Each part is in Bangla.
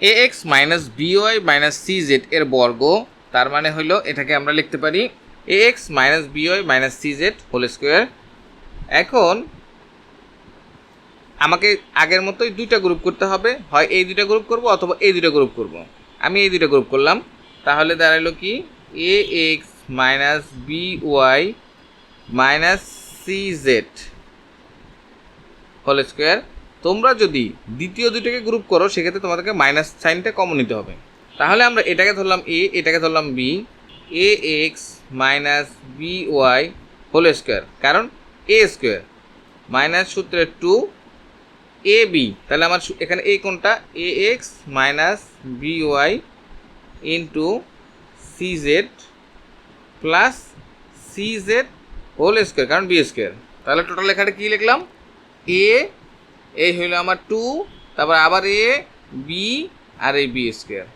A X minus B Y minus C Z এর বর্গ, তার মানে হলো এটাকে আমরা লিখতে পারি A X minus B Y minus C Z whole square এখন আমাকে আগের মতোই দুইটা গ্রুপ করতে হবে, হয় এই দুইটা গ্রুপ করব অথবা এই দুইটা গ্রুপ করব। আমি এই দুইটা গ্রুপ করলাম, তাহলে দাঁড়াল কি? A X minus B Y minus C Z whole square তোমরা যদি দ্বিতীয় দুটোকে গ্রুপ করো, সেক্ষেত্রে তোমাদেরকে মাইনাস সাইনটা কমন নিতে হবে। তাহলে আমরা এটাকে ধরলাম এ এটাকে ধরলাম B A X minus B Y whole square কারণ এ স্কোয়ার মাইনাস সূত্রের টু এ বি তাহলে আমার এখানে এই কোনটা? A X minus B Y into C Z plus C Z whole square কারণ বি স্কোয়ার তাহলে টোটাল এখানে কী লিখলাম? এ এই হইল আমার টু তারপর আবার এ বি আর এই বি স্কোয়ার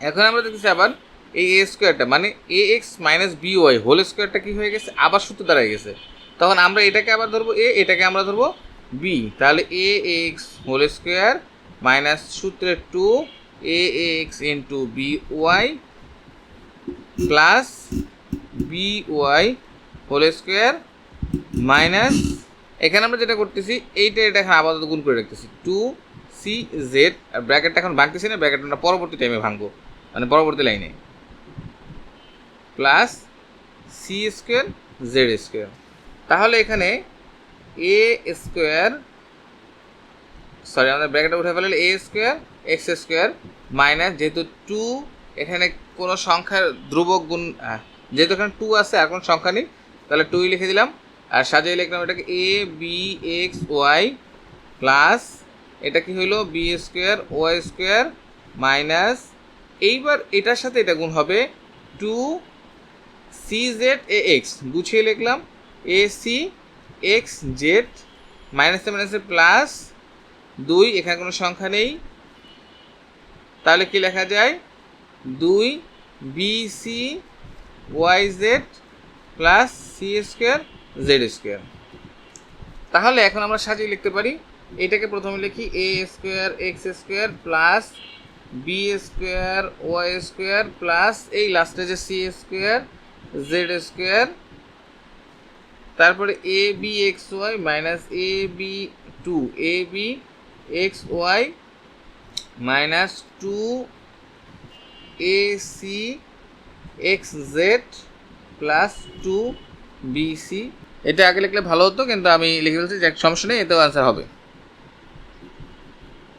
এখন আমরা দেখতেছি আবার এই এ স্কোয়ারটা মানে A X minus B Y whole স্কোয়ারটা কী হয়ে গেছে? আবার সূত্র দাঁড়ায় গেছে। তখন আমরা এটাকে আবার ধরবো, এ, এটাকে আমরা ধরবো বি তাহলে A X whole square minus সূত্রের two A X into B Y plus B Y whole square minus এখানে আমরা যেটা করতেছি, এইটা এটা এখন আপাতত গুণ করে রাখতেছি। টু সি জেড, আর ব্র্যাকেটটা এখন ভাঙতেছি না ব্র্যাকেট আমরা পরবর্তী টাইমে ভাঙবো মানে পরবর্তী লাইনে plus C square Z square তাহলে এখানে এ স্কোয়ার সরি আমাদের ব্র্যাকেটে উঠে ফেললে A square X square minus যেহেতু টু এখানে কোনো সংখ্যার ধ্রুবক গুণ যেহেতু এখানে টু আছে, আর কোনো সংখ্যা নেই, তাহলে টুই লিখে দিলাম। আর সাজিয়ে লিখলাম এটাকে A B X Y plus এটা কি হইল? B square Y square minus এইবার এটার সাথে এটা গুণ হবে two C Z A X গুছিয়ে লিখলাম এ সি এক্স জেড মাইনাসে মাইনাসে প্লাস দুই, এখানে কোনো সংখ্যা নেই। তাহলে কি লেখা যায়? দুই B C Y Z plus C square Z square তাহলে এখন আমরা সাজিয়ে লিখতে পারি, এটাকে প্রথমে লিখি A square X square plus B square Y square plus এই লাস্টে যে সি স্কোয়ার জেড স্কোয়ার তারপরে A B X Y minus A B two A B X Y minus two A C X Z plus two BC এটা আগে লিখলে ভালো হতো, কিন্তু আমি লিখে ফেলছি সমস্যা নেই, এতেও আনসার হবে।